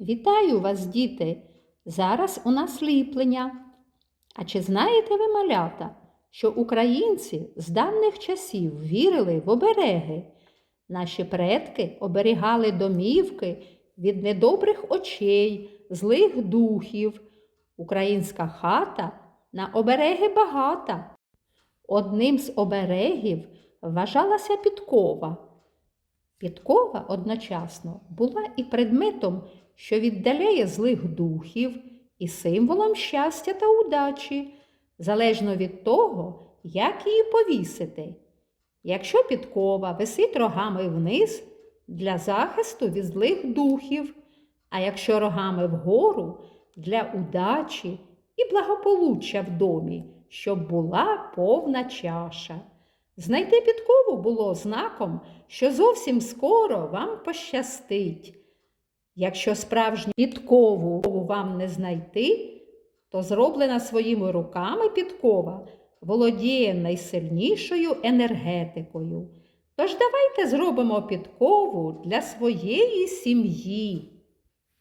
Вітаю вас, діти! Зараз у нас ліплення. А чи знаєте ви, малята, що українці з давніх часів вірили в обереги? Наші предки оберігали домівки від недобрих очей, злих духів. Українська хата на обереги багата. Одним з оберегів вважалася підкова. Підкова одночасно була і предметом, що віддаляє злих духів, і символом щастя та удачі, залежно від того, як її повісити. Якщо підкова висить рогами вниз для захисту від злих духів, а якщо рогами вгору для удачі і благополуччя в домі, щоб була повна чаша. Знайти підкову було знаком, що зовсім скоро вам пощастить. Якщо справжню підкову вам не знайти, то зроблена своїми руками підкова володіє найсильнішою енергетикою. Тож давайте зробимо підкову для своєї сім'ї.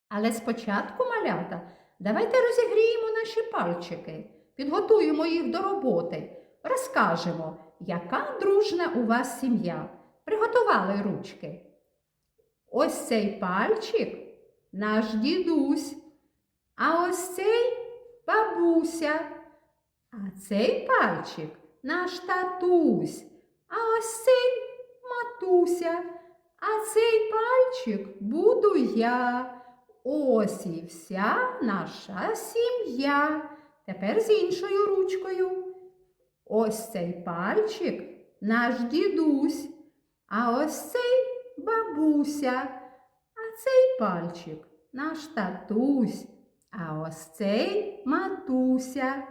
Але спочатку, малята, давайте розігріємо наші пальчики, підготуємо їх до роботи, розкажемо, яка дружна у вас сім'я. Приготували ручки. Ось цей пальчик наш дідусь, а ось цей бабуся, а цей пальчик наш татусь, а ось цей матуся, а цей пальчик буду я. Ось і вся наша сім'я. Тепер з іншою ручкою. Ось цей пальчик наш дідусь, а ось цей бабуся, а цей пальчик наш татусь, а ось цей матуся,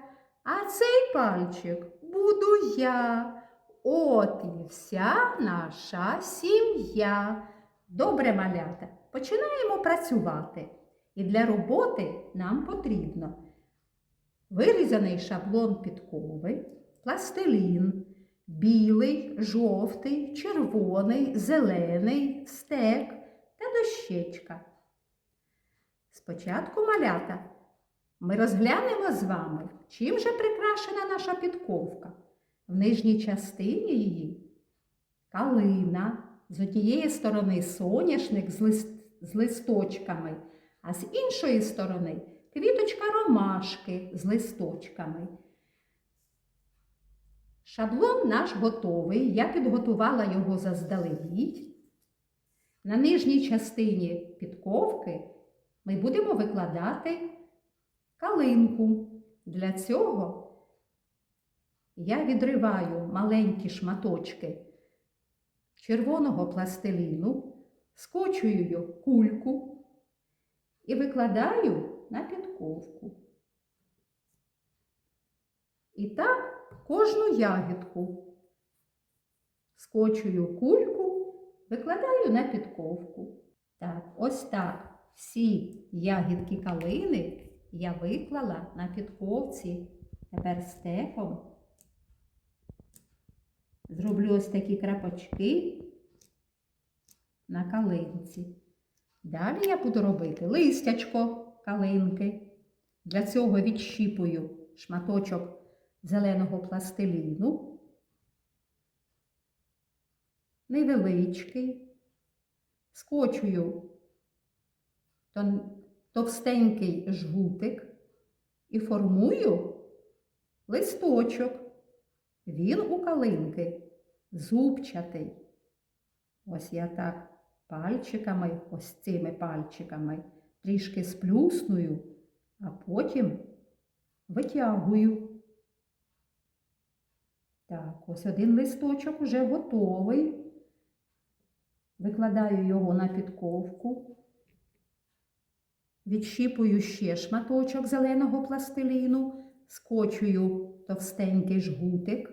а цей пальчик буду я. От і вся наша сім'я. Добре, малята, починаємо працювати. І для роботи нам потрібно вирізаний шаблон підкови, пластилін, білий, жовтий, червоний, зелений, стек та дощечка. Спочатку малята ми розглянемо з вами, чим же прикрашена наша підковка. В нижній частині її калина, з однієї сторони соняшник з, лист, з листочками, а з іншої сторони квіточка ромашки з листочками. Шаблон наш готовий, я підготувала його заздалегідь. На нижній частині підковки ми будемо викладати калинку. Для цього я відриваю маленькі шматочки червоного пластиліну, скочую кульку і викладаю на підковку. І так кожну ягідку скочую кульку, викладаю на підковку. Так, ось так всі ягідки калини я виклала на підковці. Тепер стеком зроблю ось такі крапочки на калинці. Далі я буду робити листячко калинки. Для цього відщіпую шматочок зеленого пластиліну, невеличкий, скочую товстенький жгутик і формую листочок. Він у калинки зубчатий. Ось я так пальчиками, ось цими пальчиками, трішки сплюсную, а потім витягую. Ось один листочок уже готовий. Викладаю його на підковку. Відщіпую ще шматочок зеленого пластиліну, скочую товстенький жгутик.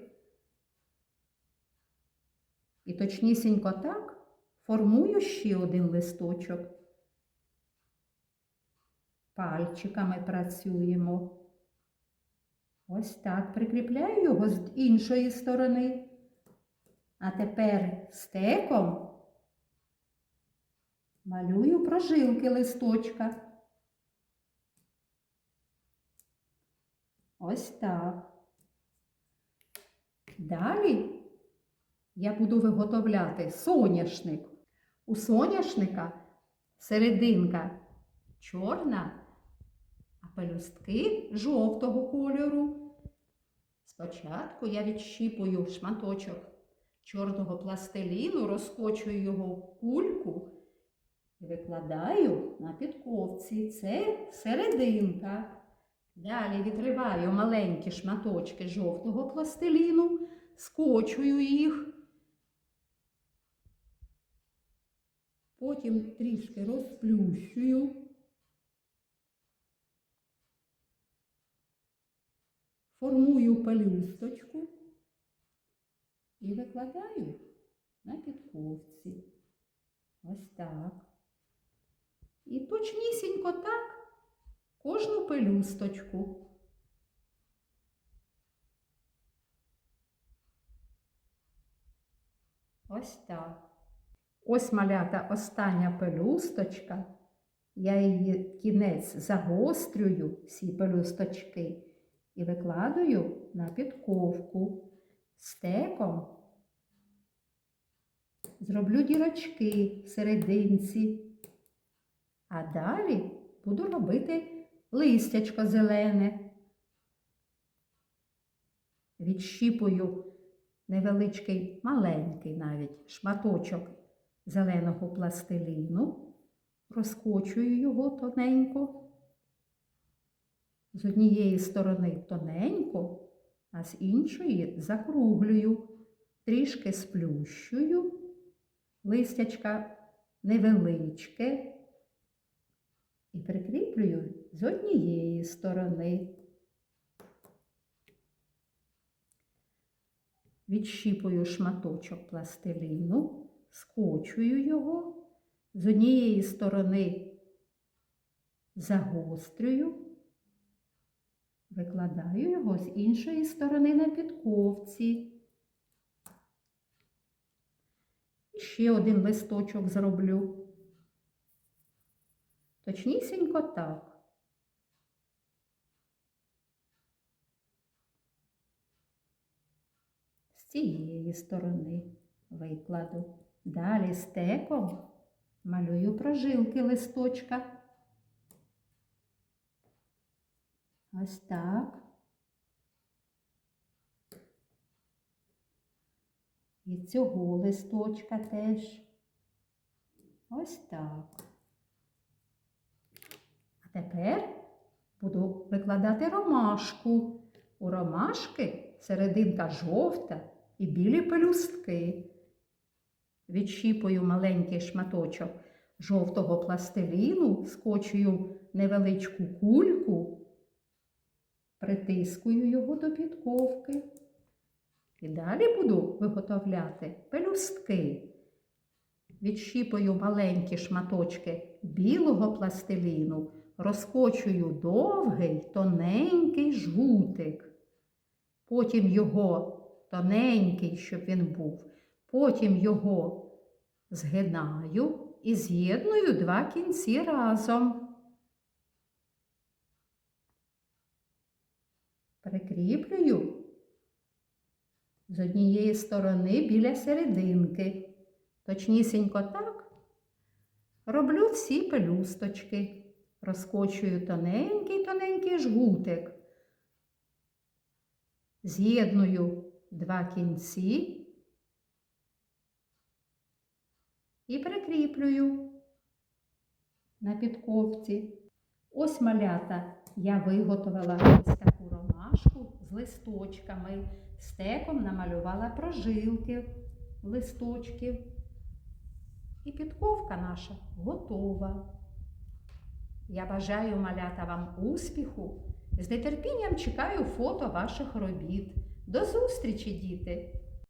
І точнісінько так формую ще один листочок. Пальчиками працюємо. Ось так прикріпляю його з іншої сторони. А тепер стеком малюю прожилки листочка. Ось так. Далі я буду виготовляти соняшник. У соняшника серединка чорна, а пелюстки жовтого кольору. Спочатку я відщіпую шматочок чорного пластиліну, розкочую його в кульку і викладаю на підковці. Це серединка. Далі відриваю маленькі шматочки жовтого пластиліну, скочую їх. Потім трішки розплющую. Формую пелюсточку і викладаю на підковці. Ось так. І точнісінько так кожну пелюсточку. Ось так. Ось малята остання пелюсточка. Я її кінець загострюю, всі пелюсточки, і викладаю на підковку стеком. Зроблю дірочки в серединці. А далі буду робити листячко зелене. Відщіпую невеличкий, маленький навіть шматочок зеленого пластиліну, розкочую його тоненько. З однієї сторони тоненько, а з іншої закруглюю, трішки сплющую, листячка невеличке. І прикріплюю з однієї сторони. Відщіпую шматочок пластиліну, скочую його, з однієї сторони загострюю, викладаю його з іншої сторони на підковці. І ще один листочок зроблю. Точнісінько так. З цієї сторони викладу. Далі стеком малюю прожилки листочка. Ось так. І цього листочка теж. Ось так. А тепер буду викладати ромашку. У ромашки серединка жовта і білі пелюстки. Відщіпую маленький шматочок жовтого пластиліну, скочую невеличку кульку, притискую його до підковки. І далі буду виготовляти пелюстки. Відщіпую маленькі шматочки білого пластиліну, розкочую довгий, тоненький жгутик. Потім його тоненький, щоб він був. Потім його згинаю і з'єдную два кінці разом. Прикріплюю з однієї сторони біля серединки. Точнісінько так. Роблю всі пелюсточки, розкочую тоненький-тоненький жгутик, з'єдную два кінці. І прикріплюю на підковці. Ось малята я виготовила ромашку з листочками, стеком намалювала прожилки листочків. І підковка наша готова. Я бажаю малята вам успіху. З нетерпінням чекаю фото ваших робіт. До зустрічі, діти!